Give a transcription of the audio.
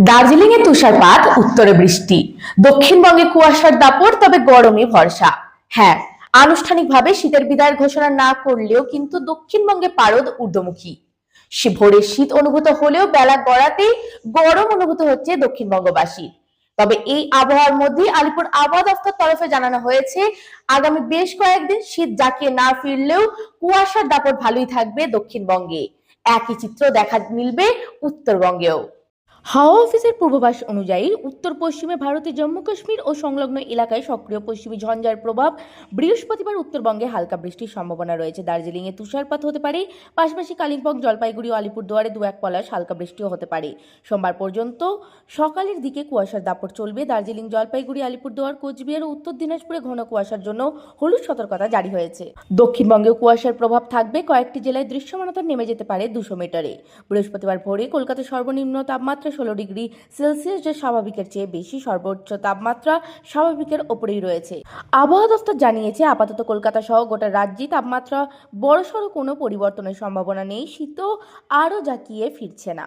দার্জিলিং এ তুষারপাত, উত্তরে বৃষ্টি। দক্ষিণবঙ্গে কুয়াশার দাপট, তবে গরমই ভরসা। হ্যাঁ আনুষ্ঠানিকভাবে শীতের বিদায়ের ঘোষণা না করলেও কিন্তু দক্ষিণবঙ্গে পারদ ঊর্ধ্বমুখী। সে ভোরে শীত অনুভূত হলেও বেলা গড়াতেই গরম অনুভূত হচ্ছে দক্ষিণবঙ্গবাসী তবে এই আবহাওয়ার মধ্যে আলিপুর আবহাওয়া দফতর তরফে জানানো হয়েছে, আগামী বেশ কয়েকদিন শীত জাকিয়ে না ফিরলেও কুয়াশার দাপট ভালোই থাকবে দক্ষিণবঙ্গে। একই চিত্র দেখা মিলবে উত্তরবঙ্গেও। হাওয়া অফিসের পূর্বাভাস অনুযায়ী উত্তর পশ্চিমে ভারতের জম্মু কাশ্মীর ও সংলগ্ন এলাকায় সক্রিয় পশ্চিমী ঝঞ্ঝার প্রভাব। বৃহস্পতিবার উত্তরবঙ্গে হালকা বৃষ্টির সম্ভাবনা রয়েছে। দার্জিলিংয়ে তুষারপাত হতে পারে। পাশাপাশি কালিম্পং, জলপাইগুড়ি ও আলিপুরদুয়ারে দু এক পলাশ হালকা বৃষ্টিও হতে পারে। সোমবার পর্যন্ত সকালের দিকে কুয়াশার দাপট চলবে। দার্জিলিং, জলপাইগুড়ি, আলিপুরদুয়ার, কোচবিহার ও উত্তর দিনাজপুরে ঘন কুয়াশার জন্য হলুদ সতর্কতা জারি হয়েছে। দক্ষিণবঙ্গে কুয়াশার প্রভাব থাকবে। কয়েকটি জেলায় দৃশ্যমানতা নেমে যেতে পারে দুশো মিটারে। বৃহস্পতিবার ভোরে কলকাতার সর্বনিম্ন তাপমাত্রা ষোলো ডিগ্রি সেলসিয়াস, যা স্বাভাবিকের চেয়ে বেশি সর্বোচ্চ তাপমাত্রা স্বাভাবিকের ওপরেই রয়েছে। আবহাওয়া দপ্তর জানিয়েছে, আপাতত কলকাতা সহ গোটা রাজ্যে তাপমাত্রা বড়সড় কোনো পরিবর্তনের সম্ভাবনা নেই। শীতও আরও জাকিয়ে ফিরছে না।